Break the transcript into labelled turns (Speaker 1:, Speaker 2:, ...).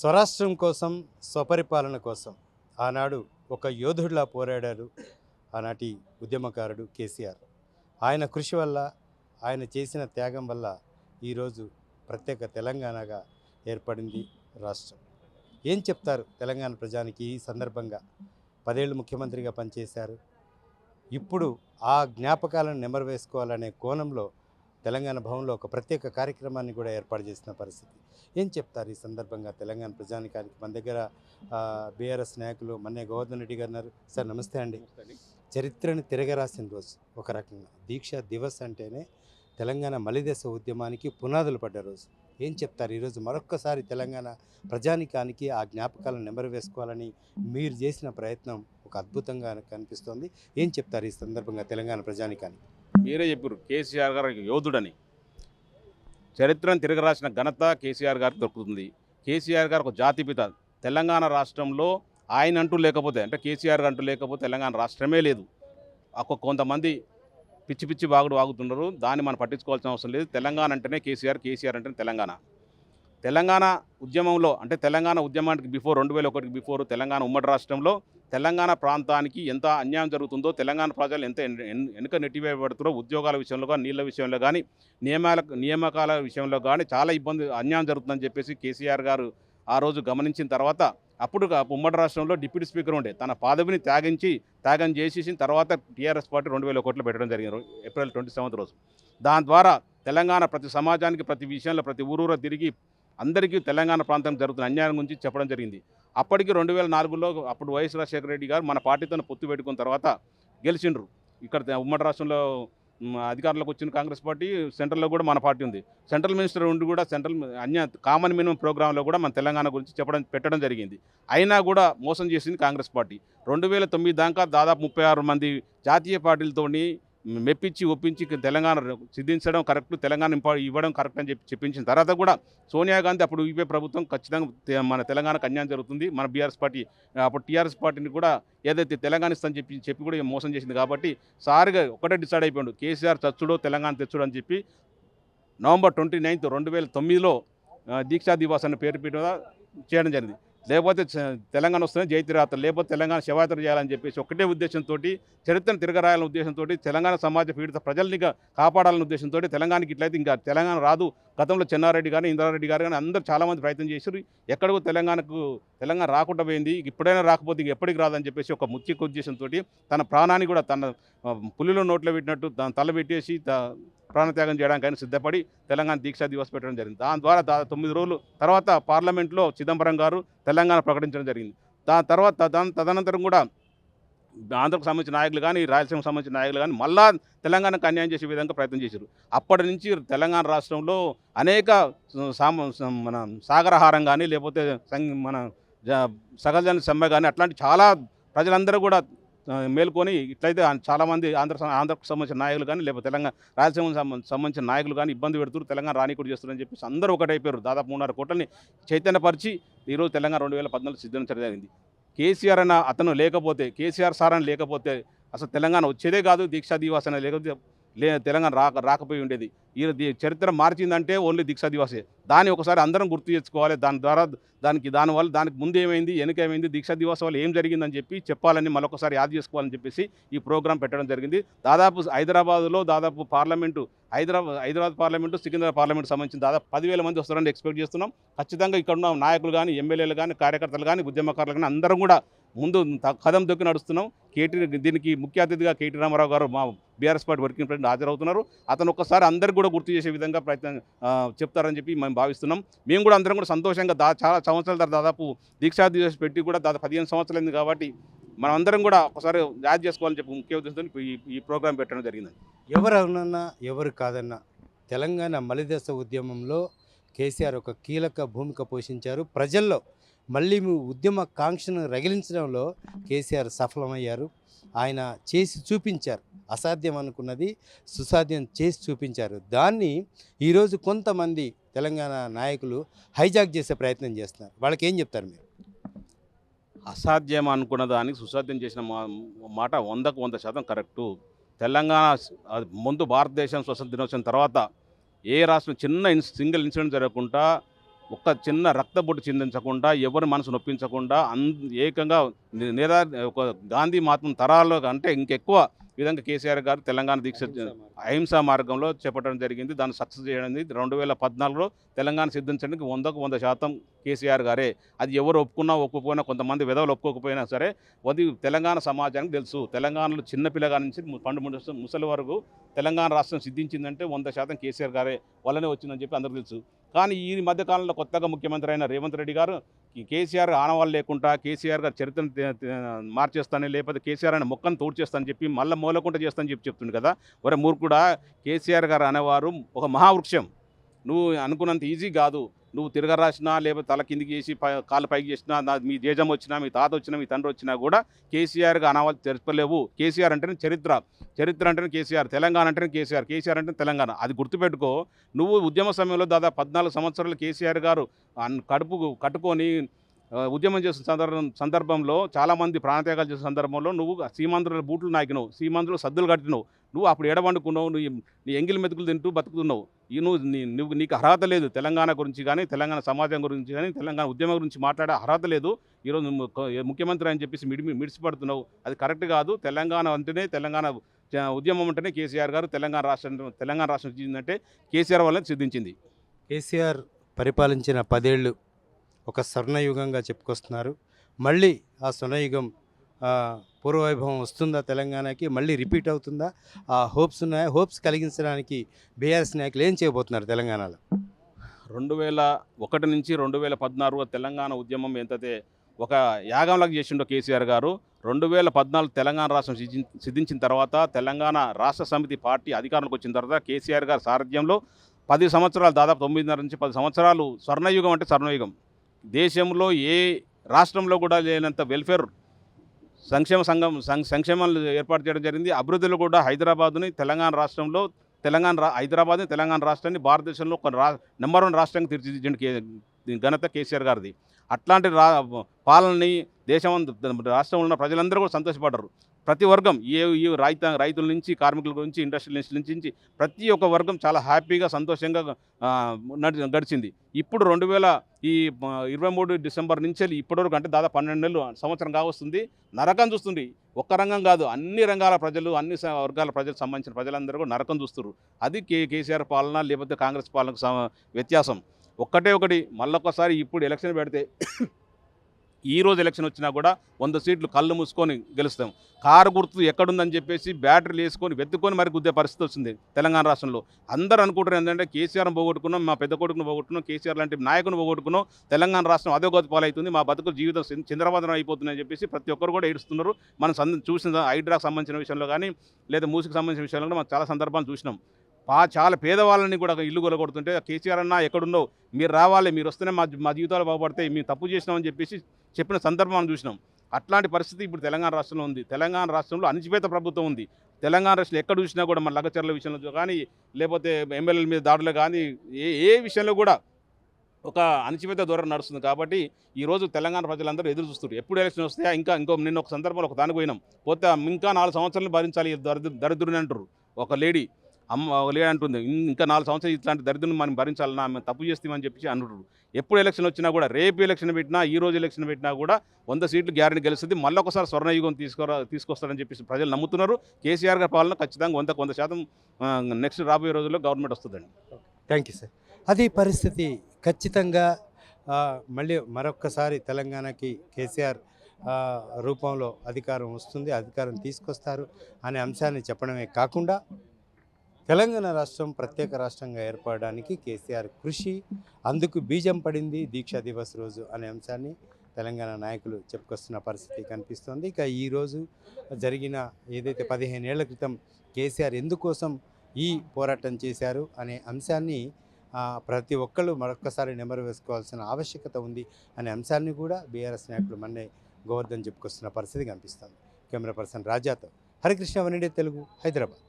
Speaker 1: స్వరాష్ట్రం కోసం స్వపరిపాలన కోసం ఆనాడు ఒక యోధుడిలా పోరాడారు ఆనాటి ఉద్యమకారుడు కేసీఆర్. ఆయన కృషి వల్ల ఆయన చేసిన త్యాగం వల్ల ఈరోజు ప్రత్యేక తెలంగాణగా ఏర్పడింది రాష్ట్రం. ఏం చెప్తారు తెలంగాణ ప్రజానికి ఈ సందర్భంగా? పదేళ్ళు ముఖ్యమంత్రిగా పనిచేశారు. ఇప్పుడు ఆ జ్ఞాపకాలను నెమరు వేసుకోవాలనే కోణంలో తెలంగాణ భవన్లో ఒక ప్రత్యేక కార్యక్రమాన్ని కూడా ఏర్పాటు చేసిన పరిస్థితి. ఏం చెప్తారు ఈ సందర్భంగా తెలంగాణ ప్రజానికానికి? మన దగ్గర బీఆర్ఎస్ నాయకులు మన్నే గోవర్ధన్ రెడ్డి గారు ఉన్నారు. సార్ నమస్తే అండి. చరిత్రను తిరగరాసిన రోజు ఒక రకంగా దీక్ష దివస్ అంటేనే తెలంగాణ మలిదశ ఉద్యమానికి పునాదులు పడ్డ రోజు. ఏం చెప్తారు? ఈరోజు మరొక్కసారి తెలంగాణ ప్రజానికానికి ఆ జ్ఞాపకాలను నెమరు వేసుకోవాలని మీరు చేసిన ప్రయత్నం ఒక అద్భుతంగా కనిపిస్తోంది. ఏం చెప్తారు ఈ సందర్భంగా తెలంగాణ ప్రజానికానికి?
Speaker 2: మీరే చెప్పారు కేసీఆర్ గారు యోధుడని. చరిత్రను తిరగరాసిన ఘనత కేసీఆర్ గారికి దొరుకుతుంది. కేసీఆర్ గారు ఒక జాతిపిత తెలంగాణ రాష్ట్రంలో ఆయన అంటూ లేకపోతే అంటే కేసీఆర్ అంటూ లేకపోతే తెలంగాణ రాష్ట్రమే లేదు. ఒక కొంతమంది పిచ్చి పిచ్చి బాగుడు వాగుతున్నారు దాన్ని మనం పట్టించుకోవాల్సిన అవసరం లేదు. తెలంగాణ అంటేనే కేసీఆర్ కేసీఆర్ అంటేనే తెలంగాణ. తెలంగాణ ఉద్యమంలో అంటే తెలంగాణ ఉద్యమానికి బిఫోర్ రెండు వేల ఒకటికి బిఫోర్ తెలంగాణ ఉమ్మడి రాష్ట్రంలో తెలంగాణ ప్రాంతానికి ఎంత అన్యాయం జరుగుతుందో తెలంగాణ ప్రజలు ఎంత వెనుక నెట్టివేయబడుతుందో ఉద్యోగాల విషయంలో కానీ నీళ్ళ విషయంలో కానీ నియమాల నియామకాల విషయంలో కానీ చాలా ఇబ్బంది అన్యాయం జరుగుతుందని చెప్పేసి కేసీఆర్ గారు ఆ రోజు గమనించిన తర్వాత అప్పుడు ఉమ్మడి రాష్ట్రంలో డిప్యూటీ స్పీకర్ ఉండే. తన పదవిని త్యాగించి త్యాగం చేసేసిన తర్వాత టీఆర్ఎస్ పార్టీ రెండు వేల కోట్లు పెట్టడం జరిగింది ఏప్రిల్ ట్వంటీ సెవెంత్ రోజు. దాని ద్వారా తెలంగాణ ప్రతి సమాజానికి ప్రతి విషయంలో ప్రతి ఊరూర తిరిగి అందరికీ తెలంగాణ ప్రాంతం జరుగుతున్న అన్యాయం గురించి చెప్పడం జరిగింది. అప్పటికి రెండు వేల నాలుగులో అప్పుడు వైఎస్ రాజశేఖర రెడ్డి గారు మన పార్టీతో పొత్తు పెట్టుకున్న తర్వాత గెలిచిండ్రు. ఇక్కడ ఉమ్మడి రాష్ట్రంలో అధికారంలోకి వచ్చిన కాంగ్రెస్ పార్టీ సెంట్రల్లో కూడా మన పార్టీ ఉంది. సెంట్రల్ మినిస్టర్ ఉండి కూడా సెంట్రల్ అన్య కామన్ మినిమం ప్రోగ్రాంలో కూడా మన తెలంగాణ గురించి చెప్పడం పెట్టడం జరిగింది. అయినా కూడా మోసం చేసింది కాంగ్రెస్ పార్టీ. రెండు వేల తొమ్మిది దాకా దాదాపు ముప్పై ఆరు మంది జాతీయ పార్టీలతోని మెప్పించి ఒప్పించి తెలంగాణ సిద్ధించడం కరెక్ట్ తెలంగాణ ఇవ్వడం కరెక్ట్ అని చెప్పి చెప్పించిన తర్వాత కూడా సోనియా గాంధీ అప్పుడు యూపీ ప్రభుత్వం ఖచ్చితంగా మన తెలంగాణకు అన్యాయం జరుగుతుంది. మన బీఆర్ఎస్ పార్టీ అప్పుడు టీఆర్ఎస్ పార్టీని కూడా ఏదైతే తెలంగాణ ఇస్తాని చెప్పి చెప్పి కూడా మోసం చేసింది కాబట్టి సారిగా ఒకటే డిసైడ్ అయిపోయాడు. కేసీఆర్ చచ్చుడో తెలంగాణ తెచ్చుడో అని చెప్పి నవంబర్ ట్వంటీ నైన్త్ రెండు వేల తొమ్మిదిలో దీక్షా దివాస్ అనే పేరు మీద చేయడం జరిగింది. లేకపోతే తెలంగాణ వస్తేనే జైత్రయాత్ర లేకపోతే తెలంగాణ శవయాత్ర చేయాలని చెప్పేసి ఒకటే ఉద్దేశంతో చరిత్రను తిరగరాయాలనే ఉద్దేశంతో తెలంగాణ సమాజ పీడిత ప్రజల్ని కాపాడాలని కాపాడాలనే ఉద్దేశంతో తెలంగాణకి ఇట్లయితే ఇంకా తెలంగాణ రాదు. గతంలో చెన్నారెడ్డి కానీ ఇంద్రారెడ్డి గారు కానీ అందరూ చాలామంది ప్రయత్నం చేశారు ఎక్కడికో తెలంగాణకు తెలంగాణ రాకుండా పోయింది. ఇప్పుడైనా రాకపోతే ఇంక ఎప్పటికి రాదని చెప్పేసి ఒక ముఖ్య ఉద్దేశంతో తన ప్రాణాన్ని కూడా తన పులిలో నోట్లో పెట్టినట్టు తన తల పెట్టేసి ప్రాణత్యాగం చేయడానికి ఆయన సిద్ధపడి తెలంగాణ దీక్షా దివస్ పెట్టడం జరిగింది. దాని ద్వారా తొమ్మిది రోజులు తర్వాత పార్లమెంట్లో చిదంబరం గారు తెలంగాణ ప్రకటించడం జరిగింది. దాని తర్వాత దాని తదనంతరం కూడా ఆంధ్రకు సంబంధించిన నాయకులు కానీ రాయలసీమకు సంబంధించిన నాయకులు కానీ మళ్ళా తెలంగాణకు అన్యాయం చేసే విధంగా ప్రయత్నం చేశారు. అప్పటి నుంచి తెలంగాణ రాష్ట్రంలో అనేక సామ మన సాగరహారం కానీ లేకపోతే మన జ- సగజన సమ్మె కానీ అట్లాంటి చాలా ప్రజలందరూ కూడా మేల్కొని ఇట్లయితే చాలామంది ఆంధ్ర ఆంధ్రకు సంబంధించిన నాయకులు కానీ లేకపోతే తెలంగాణ రాయలసీమకు సంబంధించిన నాయకులు కానీ ఇబ్బంది పెడుతున్నారు. తెలంగాణ రాణికుడు చేస్తున్నారని చెప్పేసి అందరూ ఒకటైపోయారు. దాదాపు మూడున్నర కోట్లని చైతన్యపరిచి ఈరోజు తెలంగాణ రెండు వేల పద్నాలుగు సిద్ధించడం జరిగింది. కేసీఆర్ అన్న అతను లేకపోతే కేసీఆర్ సార్ అని లేకపోతే అసలు తెలంగాణ వచ్చేదే కాదు దీక్షా దివాస్ అనేది లేకపోతే లే తెలంగాణ రాక రాకపోయి ఉండేది. ఈ చరిత్ర మార్చిందంటే ఓన్లీ దీక్షా దివాసే దాన్ని ఒకసారి అందరం గుర్తు చేసుకోవాలి. దాని ద్వారా దానికి దానివల్ల దానికి ముందు ఏమైంది వెనుక ఏమైంది దీక్షా దివాస్ వల్ల ఏం జరిగిందని చెప్పి చెప్పాలని మరొకసారి యాద్ చేసుకోవాలని చెప్పేసి ఈ ప్రోగ్రాం పెట్టడం జరిగింది. దాదాపు హైదరాబాద్లో దాదాపు parliament Hyderabad Hyderabad parliament Secunderabad parliament సంబంధించిన దాదాపు పదివేల మంది వస్తారని ఎక్స్పెక్ట్ చేస్తున్నాం. ఖచ్చితంగా ఇక్కడ ఉన్న నాయకులు కానీ ఎమ్మెల్యేలు కానీ కార్యకర్తలు కానీ ఉద్యమకారులు కానీ అందరం కూడా ముందు కదం దొక్కి నడుస్తున్నాం. కేటీ దీనికి ముఖ్య అతిథిగా కేటీ రామారావు గారు మా బీఆర్ఎస్ పార్టీ వర్కింగ్ ప్రెసిడెంట్ హాజరవుతున్నారు. అతను ఒక్కసారి అందరికి కూడా గుర్తు చేసే విధంగా ప్రయత్నం చెప్తారని చెప్పి మేము భావిస్తున్నాం. మేము కూడా అందరం కూడా సంతోషంగా దా చాలా సంవత్సరాల తర్వాత దాదాపు దీక్షా దివస్ పెట్టి కూడా దాదాపు పదిహేను సంవత్సరాలు కాబట్టి మనం అందరం కూడా ఒకసారి యాద్ చేసుకోవాలని చెప్పి ముఖ్య ఉద్దేశంతో ఈ ఈ ప్రోగ్రాం పెట్టడం జరిగింది.
Speaker 1: ఎవరు అవునన్నా ఎవరు కాదన్నా తెలంగాణ మలిదశ ఉద్యమంలో కేసీఆర్ ఒక కీలక భూమిక పోషించారు. ప్రజల్లో మళ్ళీ మీ ఉద్యమ కాంక్షను రగిలించడంలో కేసీఆర్ సఫలమయ్యారు. ఆయన చేసి చూపించారు. అసాధ్యం అనుకున్నది సుసాధ్యం చేసి చూపించారు. దాన్ని ఈరోజు కొంతమంది తెలంగాణ నాయకులు హైజాక్ చేసే ప్రయత్నం చేస్తున్నారు. వాళ్ళకి ఏం చెప్తారు మీరు?
Speaker 2: అసాధ్యం అనుకున్న దానికి సుసాధ్యం చేసిన మా మాట వందకు వంద శాతం కరెక్టు. తెలంగాణ అది ముందు భారతదేశం స్వతంత్ర దినోత్సవం తర్వాత ఏ రాష్ట్రం చిన్న సింగిల్ ఇన్సిడెంట్ జరగకుండా ఒక్క చిన్న రక్తబొట్టు చిందించకుండా ఎవరి మనసు నొప్పించకుండా అన్ ఏకంగా నిరా ఒక గాంధీ మహాత్మ తరాల్లో అంటే ఇంకెక్కువ విధంగా కేసీఆర్ గారు తెలంగాణ దీక్ష అహింసా మార్గంలో చేపట్టడం జరిగింది. దాన్ని సక్సెస్ చేయడం రెండు వేల పద్నాలుగులో తెలంగాణ సిద్ధించడానికి వందకు వంద శాతం కేసీఆర్ గారే. అది ఎవరు ఒప్పుకున్నా ఒప్పుకోకపోయినా కొంతమంది విధవలు ఒప్పుకోకపోయినా సరే అది తెలంగాణ సమాజానికి తెలుసు. తెలంగాణలో చిన్న పిల్లగా నుంచి పండు ముస- ముసలి వరకు తెలంగాణ రాష్ట్రం సిద్ధించిందంటే వంద శాతం కేసీఆర్ గారే వల్లనే వచ్చిందని చెప్పి అందరికీ తెలుసు. కానీ ఈ మధ్యకాలంలో కొత్తగా ముఖ్యమంత్రి అయిన రేవంత్ రెడ్డి గారు కేసీఆర్ ఆనవాళ్ళు లేకుండా కేసీఆర్ గారు చరిత్రను మార్చేస్తాను లేకపోతే కేసీఆర్ అనే మొక్కను తోడ్చేస్తానని చెప్పి మళ్ళీ మూలకుంట చేస్తానని చెప్పి చెప్తుంది కదా. ఒరే మూర్ఖుడా కేసీఆర్ గారు అనేవారు ఒక మహావృక్షం. నువ్వు అనుకున్నంత ఈజీ కాదు. నువ్వు తిరగరాసినా లేకపోతే తల కిందికి చేసి పై- కాళ్ళు పైకి చేసినా మీ జేజం వచ్చినా మీ తాత వచ్చినా మీ తండ్రి వచ్చినా కూడా కేసీఆర్గా అనవాలి చెప్పలేవు కేసీఆర్ అంటేనే చరిత్ర. చరిత్ర అంటేనే కేసీఆర్. తెలంగాణ అంటేనే కేసీఆర్. కేసీఆర్ అంటే తెలంగాణ. అది గుర్తుపెట్టుకో. నువ్వు ఉద్యమ సమయంలో దాదాపు పద్నాలుగు సంవత్సరాలు కేసీఆర్ గారు కడుపు కట్టుకొని ఉద్యమం చేసిన సందర్భం సందర్భంలో చాలామంది ప్రాణత్యాగాలు చేసిన సందర్భంలో నువ్వు సీమాంధ్రుల బూట్లు నాకినవు సీమాంధ్రులు సద్దులు కట్టినవు. నువ్వు అప్పుడు ఎడబండుకున్నావు నువ్వు నీ ఎంగిలి మెతుకులు తింటూ బతుకుతున్నావు. ఈ నువ్వు నీ నువ్వు నీకు అర్హత లేదు తెలంగాణ గురించి కానీ తెలంగాణ సమాజం గురించి కానీ తెలంగాణ ఉద్యమం గురించి మాట్లాడే అర్హత లేదు. ఈరోజు ముఖ్యమంత్రి అని చెప్పేసి మిడి మిడిసిపడుతున్నావు. అది కరెక్ట్ కాదు. తెలంగాణ అంటేనే తెలంగాణ ఉద్యమం అంటేనే కేసీఆర్ గారు తెలంగాణ రాష్ట్రం తెలంగాణ రాష్ట్రం సిద్ధించిందంటే కేసీఆర్ వల్ల సిద్ధించింది.
Speaker 1: కేసీఆర్ పరిపాలించిన పదేళ్ళు ఒక స్వర్ణయుగంగా చెప్పుకొస్తున్నారు. మళ్ళీ ఆ స్వర్ణయుగం పూర్వవైభవం వస్తుందా తెలంగాణకి? మళ్ళీ రిపీట్ అవుతుందా? ఆ హోప్స్ ఉన్నాయా? హోప్స్ కలిగించడానికి బీఆర్ఎస్ నాయకులు ఏం చేయబోతున్నారు తెలంగాణలో?
Speaker 2: రెండు వేల ఒకటి నుంచి రెండు వేల పద్నాలుగు తెలంగాణ ఉద్యమం ఎంతైతే ఒక యాగంలాగా చేసిండో కేసీఆర్ గారు రెండు వేల పద్నాలుగు తెలంగాణ రాష్ట్రం సిద్ధించిన తర్వాత తెలంగాణ రాష్ట్ర సమితి పార్టీ అధికారంలోకి వచ్చిన తర్వాత కేసీఆర్ గారి సారథ్యంలో పది సంవత్సరాలు దాదాపు తొమ్మిదిన్నర నుంచి పది సంవత్సరాలు స్వర్ణయుగం అంటే స్వర్ణయుగం. దేశంలో ఏ రాష్ట్రంలో కూడా లేనంత వెల్ఫేర్ సంక్షేమ సంఘం సం- సంక్షేమాలు ఏర్పాటు చేయడం జరిగింది. అభివృద్ధిలో కూడా హైదరాబాద్ని తెలంగాణ రాష్ట్రంలో తెలంగాణ హైదరాబాద్ని తెలంగాణ రాష్ట్రాన్ని భారతదేశంలో ఒక రా నెంబర్ వన్ రాష్ట్రంగా తీర్చిదిద్దిండు కే ఘనత కేసీఆర్ గారిది. అట్లాంటి రా పాలనని దేశం అంత- రాష్ట్రంలో ఉన్న ప్రజలందరూ కూడా సంతోషపడ్డారు. ప్రతి వర్గం ఏ ఈ రైత రైతుల నుంచి కార్మికుల గురించి ఇండస్ట్రియల్ నుంచి ప్రతి ఒక్క వర్గం చాలా హ్యాపీగా సంతోషంగా నడి గడిచింది ఇప్పుడు రెండు వేల ఈ ఇరవై మూడు డిసెంబర్ నుంచి ఇప్పటివరకు అంటే దాదాపు పన్నెండు నెలలు సంవత్సరం కావస్తుంది. నరకం చూస్తుంది. ఒక్క రంగం కాదు అన్ని రంగాల ప్రజలు అన్ని వర్గాల ప్రజలకు సంబంధించిన ప్రజలందరూ కూడా నరకం చూస్తున్నారు అది కే కేసీఆర్ పాలన లేకపోతే కాంగ్రెస్ పాలనకు వ్యత్యాసం. ఒక్కటే ఒకటి మళ్ళొక్కసారి ఇప్పుడు ఎలక్షన్ పెడితే ఈ రోజు ఎలక్షన్ వచ్చినా కూడా వంద సీట్లు కళ్ళు మూసుకొని గెలుస్తాం. కారు గుర్తు ఎక్కడుందని చెప్పేసి బ్యాటరీలు వేసుకొని వెతుక్కొని మరి గుద్దే పరిస్థితి వచ్చింది తెలంగాణ రాష్ట్రంలో. అందరూ అనుకుంటారు ఏంటంటే కేసీఆర్ని పోగొట్టుకున్నాం మా పెద్ద కొడుకును పోగొట్టుకున్నాం కేసీఆర్ లాంటి నాయకుని పోగొట్టుకున్నాం తెలంగాణ రాష్ట్రం అదే గోతి పాలవుతుంది మా బతుకు జీవితం చింద- అయిపోతుందని చెప్పేసి ప్రతి ఒక్కరు కూడా ఏడుస్తున్నారు. మనం చూసిన హైడ్రాకు సంబంధించిన విషయంలో కానీ లేదా మూసికి సంబంధించిన విషయంలో కూడా మనం చాలా సందర్భాలు చూసినాం. చాలా పేదవాళ్ళని కూడా ఇల్లు కొలగొడుతుంటే కేసీఆర్ అన్న ఎక్కడున్నావు? మీరు రావాలి మీరు వస్తేనే మా మా జీవితాలు బాగుపడతాయి మేము తప్పు చేసినామని చెప్పేసి చెప్పిన సందర్భం మనం చూసినాం. అట్లాంటి పరిస్థితి ఇప్పుడు తెలంగాణ రాష్ట్రంలో ఉంది. తెలంగాణ రాష్ట్రంలో అణిచిపేత ప్రభుత్వం ఉంది. తెలంగాణ రాష్ట్రంలో ఎక్కడ చూసినా కూడా మన లగచర్ల విషయంలో కానీ లేకపోతే ఎమ్మెల్యేల మీద దాడులు కానీ ఏ ఏ విషయంలో కూడా ఒక అణచివేత ధోరణి నడుస్తుంది. కాబట్టి ఈరోజు తెలంగాణ ప్రజలందరూ ఎదురు చూస్తారు ఎప్పుడు ఎలక్షన్ వస్తాయా? ఇంకా ఇంకో నిన్న ఒక సందర్భంలో ఒక దానికి పోయినాం. పోతే ఇంకా నాలుగు సంవత్సరాలు భరించాలి దరిద్ర దరిద్రుని అంటారు ఒక లేడీ. అమ్మ ఒక అంటుంది ఇంకా నాలుగు సంవత్సరాలు ఇట్లాంటి దరిద్రం మనం భరించాలన్నా మేము తప్పు చేస్తామని చెప్పి అంటున్నారు ఎప్పుడు ఎలక్షన్ వచ్చినా కూడా రేపు ఎలక్షన్ పెట్టినా ఈ రోజు ఎలక్షన్ పెట్టినా కూడా వంద సీట్లు గ్యారెంటీ గెలుస్తుంది. మళ్ళీ ఒకసారి స్వర్ణయుగం తీసుకురా తీసుకొస్తారని చెప్పేసి ప్రజలు నమ్ముతున్నారు. కేసీఆర్ గారి పాలన ఖచ్చితంగా వంద వంద శాతం నెక్స్ట్ రాబోయే రోజుల్లో గవర్నమెంట్ వస్తుందండి.
Speaker 1: Thank you sir. అది పరిస్థితి ఖచ్చితంగా మళ్ళీ మరొక్కసారి తెలంగాణకి కేసీఆర్ రూపంలో అధికారం వస్తుంది అధికారం తీసుకొస్తారు అనే అంశాన్ని చెప్పడమే కాకుండా తెలంగాణ రాష్ట్రం ప్రత్యేక రాష్ట్రంగా ఏర్పడడానికి కేసీఆర్ కృషి అందుకు బీజం పడింది దీక్షా దివస్ రోజు అనే అంశాన్ని తెలంగాణ నాయకులు చెప్పుకొస్తున్న పరిస్థితి కనిపిస్తోంది. ఇక ఈరోజు జరిగిన ఏదైతే పదిహేను ఏళ్ళ క్రితం కేసీఆర్ ఎందుకోసం ఈ పోరాటం చేశారు అనే అంశాన్ని ప్రతి ఒక్కళ్ళు మరొక్కసారి నెమరు వేసుకోవాల్సిన ఆవశ్యకత ఉంది అనే అంశాన్ని కూడా బీఆర్ఎస్ నాయకులు మన్నే గోవర్ధన్ చెప్పుకొస్తున్న పరిస్థితి కనిపిస్తుంది. కెమెరా పర్సన్ రాజాతో హరికృష్ణ వనిడే తెలుగు హైదరాబాద్.